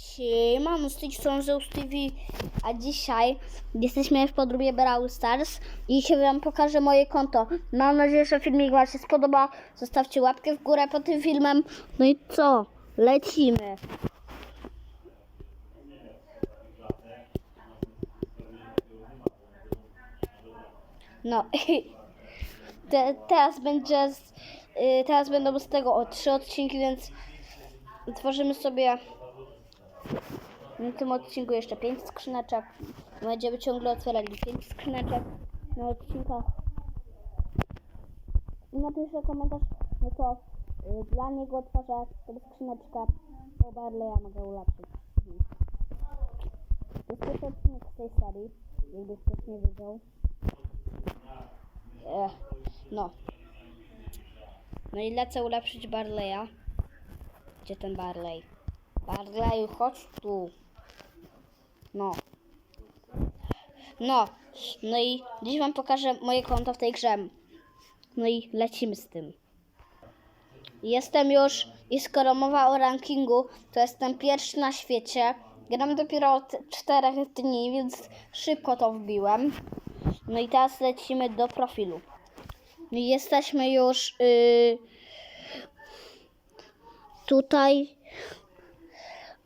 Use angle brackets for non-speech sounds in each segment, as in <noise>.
Siemano, z tej strony TV, a dzisiaj jesteśmy w podróbie Brawl Stars i dzisiaj wam pokażę moje konto. Mam nadzieję, że filmik wam się spodoba. Zostawcie łapkę w górę pod tym filmem. No i co? Lecimy. No, <laughs> te, teraz będzie, z, y, teraz będą z tego o trzy odcinki, więc tworzymy sobie w tym odcinku jeszcze 5 skrzyneczek. Będziemy ciągle otwierali 5 skrzyneczek na odcinkach. I napiszę komentarz, no to y, dla niego otworzę sobie skrzyneczkę, bo Barley'a mogę ulepszyć. To jest pierwszy odcinek z tej serii, jakby ktoś nie wiedział. Ech, no. No i lecę ulepszyć Barley'a. Gdzie ten Barley? Barley, chodź tu. No. No. No i dziś wam pokażę moje konto w tej grze. No i lecimy z tym. Jestem już, i skoro mowa o rankingu, to jestem pierwszy na świecie. Gram dopiero od 4 dni, więc szybko to wbiłem. No i teraz lecimy do profilu. No jesteśmy już yy, tutaj.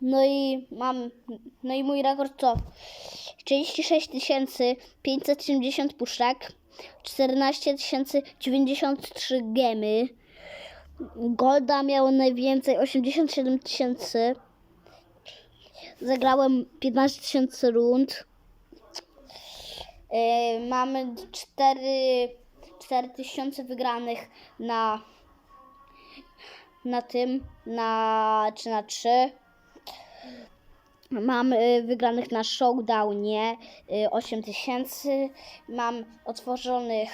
No i mam, no i mój rekord to 36 570 puszek, 14 093 gemy. Golda miał najwięcej 87 tysięcy. Zagrałem 15 tysięcy rund. Yy, mamy 4, 4 tysiące wygranych na na tym, na 3 na 3. Mam y, wygranych na showdownie y, 8 tysięcy. Mam otworzonych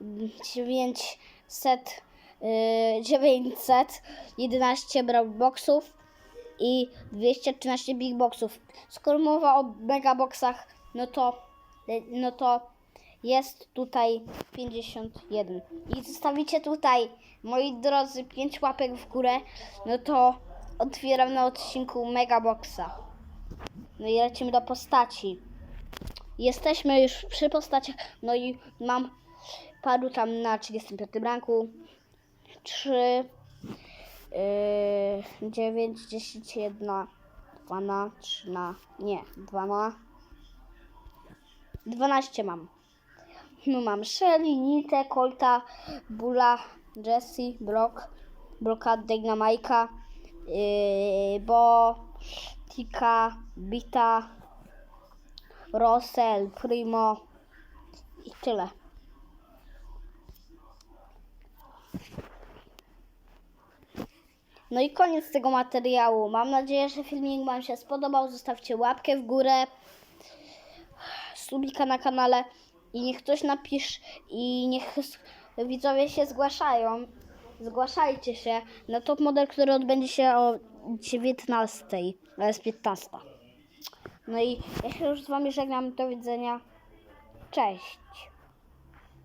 mm, 900, y, 911 brawl boxów i 213 big boxów. Skoro mowa o megaboxach, no to, y, no to jest tutaj 51. I zostawicie tutaj, moi drodzy, 5 łapek w górę, no to otwieram na odcinku Megaboxa. No i lecimy do postaci. Jesteśmy już przy postaciach, no i mam paru tam na 35 ranku. 3, yy, 9, 10, 1, 2 na, 3 na, nie, 2 na, 12 mam. No mam Shelly, Nitę, Colta, Bula, Jessie, Brock, Brocka, Dynamite'a, yy, Bo, Tika, Bita, Rosel, Primo i tyle. No i koniec tego materiału. Mam nadzieję, że filmik Wam się spodobał. Zostawcie łapkę w górę, subika na kanale i niech ktoś napisze i niech widzowie się zgłaszają. Zgłaszajcie się na top model, który odbędzie się o 19, a jest 15. No i ja się już z Wami żegnam. Do widzenia. Cześć.